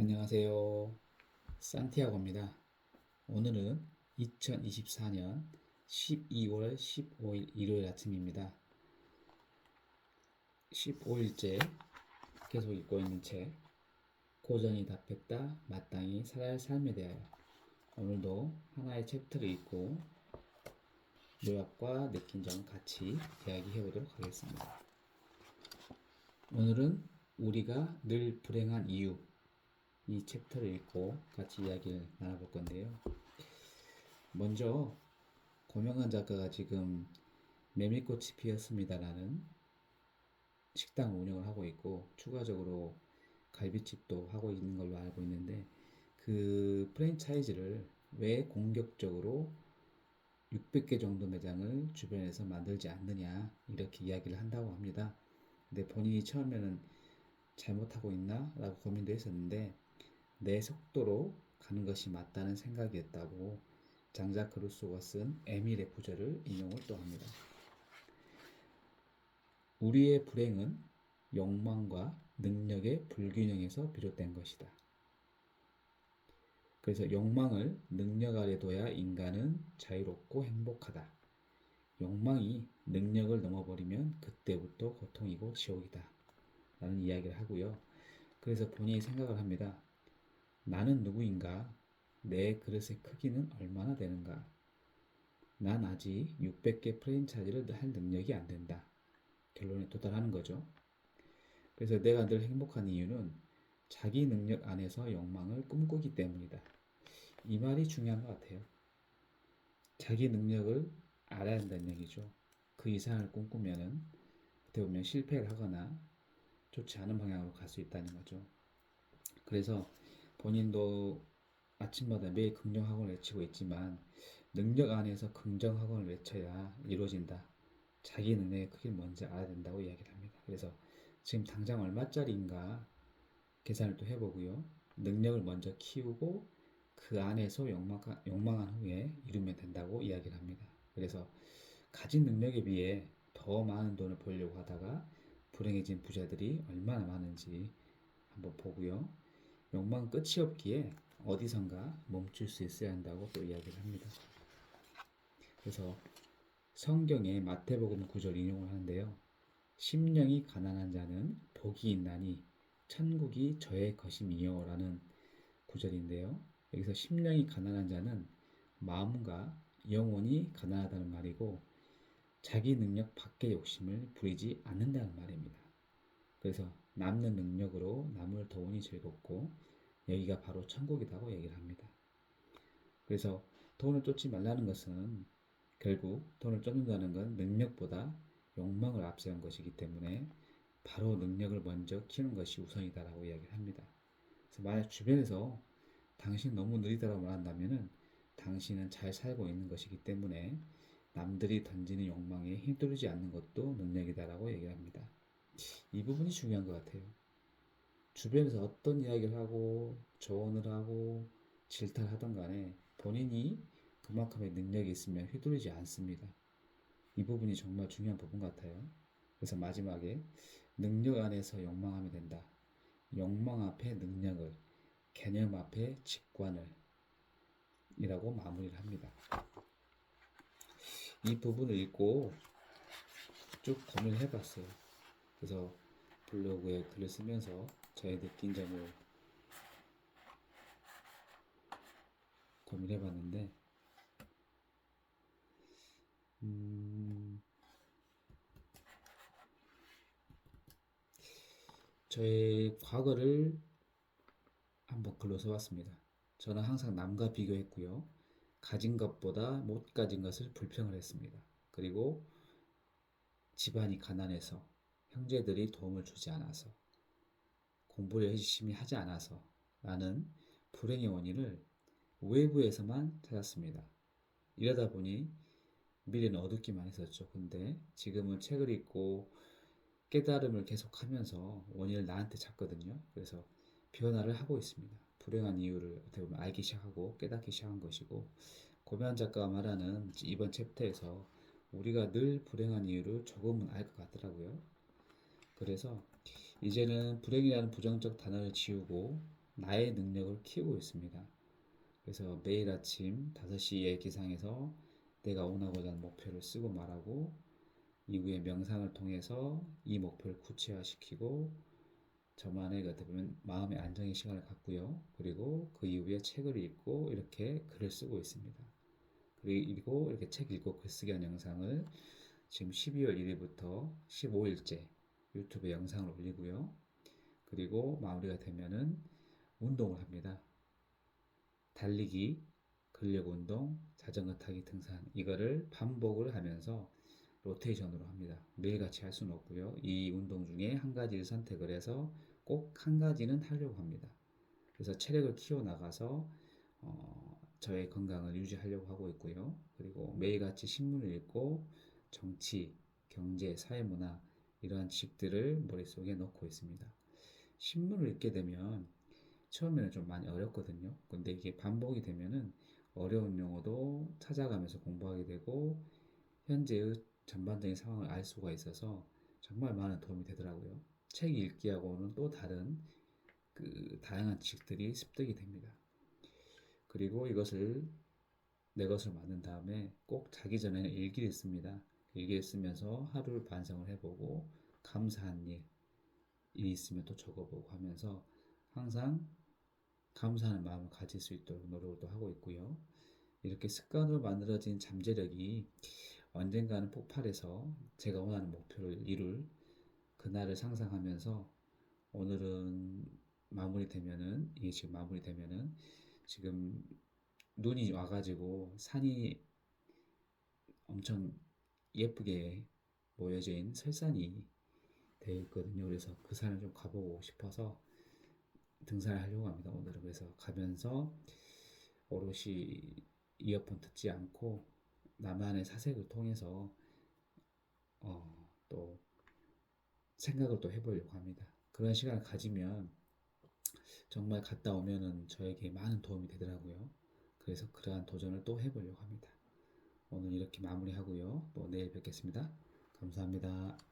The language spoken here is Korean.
안녕하세요. 산티아고입니다. 오늘은 2024년 12월 15일 일요일 아침입니다. 15일째 계속 읽고 있는 책 고전이 답했다 마땅히 살아야 삶에 대하여 오늘도 하나의 챕터를 읽고 요약과 느낀 점 같이 이야기해 보도록 하겠습니다. 오늘은 우리가 늘 불행한 이유 이 챕터를 읽고 같이 이야기를 나눠볼 건데요. 먼저 고명한 작가가 지금 메밀꽃이 피었습니다라는 식당 운영을 하고 있고 추가적으로 갈비집도 하고 있는 걸로 알고 있는데 그 프랜차이즈를 왜 공격적으로 600개 정도 매장을 주변에서 만들지 않느냐 이렇게 이야기를 한다고 합니다. 근데 본인이 처음에는 잘못하고 있나? 라고 고민도 했었는데 내 속도로 가는 것이 맞다는 생각이었다고 장작 그루소가 쓴 에밀의 구절을 인용을 또 합니다. 우리의 불행은 욕망과 능력의 불균형에서 비롯된 것이다. 그래서 욕망을 능력 아래 둬야 인간은 자유롭고 행복하다. 욕망이 능력을 넘어버리면 그때부터 고통이고 지옥이다. 라는 이야기를 하고요. 그래서 본인이 생각을 합니다. 나는 누구인가? 내 그릇의 크기는 얼마나 되는가? 난 아직 600개 프랜차이즈를 할 능력이 안 된다. 결론에 도달하는 거죠. 그래서 내가 늘 행복한 이유는 자기 능력 안에서 욕망을 꿈꾸기 때문이다. 이 말이 중요한 것 같아요. 자기 능력을 알아야 한다는 얘기죠. 그 이상을 꿈꾸면은 어떻게 보면 실패를 하거나 좋지 않은 방향으로 갈 수 있다는 거죠. 그래서 본인도 아침마다 매일 긍정학원을 외치고 있지만 능력 안에서 긍정학원을 외쳐야 이루어진다. 자기 능력의 크기를 먼저 알아야 된다고 이야기를 합니다. 그래서 지금 당장 얼마짜리인가 계산을 또 해보고요. 능력을 먼저 키우고 그 안에서 욕망, 욕망한 후에 이루면 된다고 이야기를 합니다. 그래서 가진 능력에 비해 더 많은 돈을 벌려고 하다가 불행해진 부자들이 얼마나 많은지 한번 보고요. 욕망 끝이 없기에 어디선가 멈출 수 있어야 한다고 또 이야기를 합니다. 그래서 성경의 마태복음 구절 인용을 하는데요. 심령이 가난한 자는 복이 있나니 천국이 저의 것임이요라는 구절인데요. 여기서 심령이 가난한 자는 마음과 영혼이 가난하다는 말이고 자기 능력 밖의 욕심을 부리지 않는다는 말입니다. 그래서 남는 능력으로 남을 도우니 즐겁고 여기가 바로 천국이라고 얘기를 합니다. 그래서 돈을 쫓지 말라는 것은 결국 돈을 쫓는다는 건 능력보다 욕망을 앞세운 것이기 때문에 바로 능력을 먼저 키우는 것이 우선이다라고 이야기를 합니다. 그래서 만약 주변에서 당신 너무 느리다라고 말한다면은 당신은 잘 살고 있는 것이기 때문에 남들이 던지는 욕망에 힘들지 않는 것도 능력이다라고 얘기를 합니다. 이 부분이 중요한 것 같아요. 주변에서 어떤 이야기를 하고 조언을 하고 질타를 하던 간에 본인이 그만큼의 능력이 있으면 휘둘리지 않습니다. 이 부분이 정말 중요한 부분 같아요. 그래서 마지막에 능력 안에서 욕망하면 된다. 욕망 앞에 능력을, 개념 앞에 직관을 이라고 마무리를 합니다. 이 부분을 읽고 쭉 고민을 해봤어요. 그래서 블로그에 글을 쓰면서 저의 느낀 점을 고민해 봤는데, 음, 저의 과거를 한번 글로 써봤습니다. 저는 항상 남과 비교했고요. 가진 것보다 못 가진 것을 불평을 했습니다. 그리고 집안이 가난해서 형제들이 도움을 주지 않아서 공부를 열심히 하지 않아서 나는 불행의 원인을 외부에서만 찾았습니다. 이러다 보니 미래는 어둡기만 했었죠. 근데 지금은 책을 읽고 깨달음을 계속하면서 원인을 나한테 찾거든요. 그래서 변화를 하고 있습니다. 불행한 이유를 어떻게 보면 알기 시작하고 깨닫기 시작한 것이고 고면 작가가 말하는 이번 챕터에서 우리가 늘 불행한 이유를 조금은 알 것 같더라고요. 그래서 이제는 불행이라는 부정적 단어를 지우고 나의 능력을 키우고 있습니다. 그래서 매일 아침 5시에 기상해서 내가 원하고자 하는 목표를 쓰고 말하고 이후에 명상을 통해서 이 목표를 구체화시키고 저만의 그 어떻게 보면 마음의 안정의 시간을 갖고요. 그리고 그 이후에 책을 읽고 이렇게 글을 쓰고 있습니다. 그리고 이렇게 책 읽고 글쓰기 한 영상을 지금 12월 1일부터 15일째 유튜브에 영상을 올리고요. 그리고 마무리가 되면은 운동을 합니다. 달리기, 근력 운동, 자전거 타기, 등산 이거를 반복을 하면서 로테이션으로 합니다. 매일같이 할 수는 없고요. 이 운동 중에 한 가지를 선택을 해서 꼭 한 가지는 하려고 합니다. 그래서 체력을 키워 나가서 어, 저의 건강을 유지하려고 하고 있고요. 그리고 매일같이 신문을 읽고 정치, 경제, 사회문화 이러한 지식들을 머릿속에 넣고 있습니다. 신문을 읽게 되면 처음에는 좀 많이 어렵거든요. 근데 이게 반복이 되면은 어려운 용어도 찾아가면서 공부하게 되고 현재의 전반적인 상황을 알 수가 있어서 정말 많은 도움이 되더라고요. 책 읽기하고는 또 다른 그 다양한 지식들이 습득이 됩니다. 그리고 이것을 내 것을 만든 다음에 꼭 자기 전에는 일기를 씁니다. 일기를 쓰면서 하루를 반성을 해보고 감사한 일, 일이 있으면 또 적어보고 하면서 항상 감사하는 마음을 가질 수 있도록 노력을 또 하고 있고요. 이렇게 습관으로 만들어진 잠재력이 언젠가는 폭발해서 제가 원하는 목표를 이룰 그날을 상상하면서 오늘은 마무리되면은 이게 지금 마무리되면은 지금 눈이 와가지고 산이 엄청 예쁘게 있는 설산이 되어 있거든요. 그래서 그 산을 좀 가보고 싶어서 등산을 하려고 합니다. 오늘은 그래서 가면서 오롯이 이어폰 듣지 않고 나만의 사색을 통해서 어, 또 생각을 또 해보려고 합니다. 그런 시간을 가지면 정말 갔다 오면은 저에게 많은 도움이 되더라고요. 그래서 그러한 도전을 또 해보려고 합니다. 오늘 이렇게 마무리하고요. 또 내일 뵙겠습니다. 감사합니다.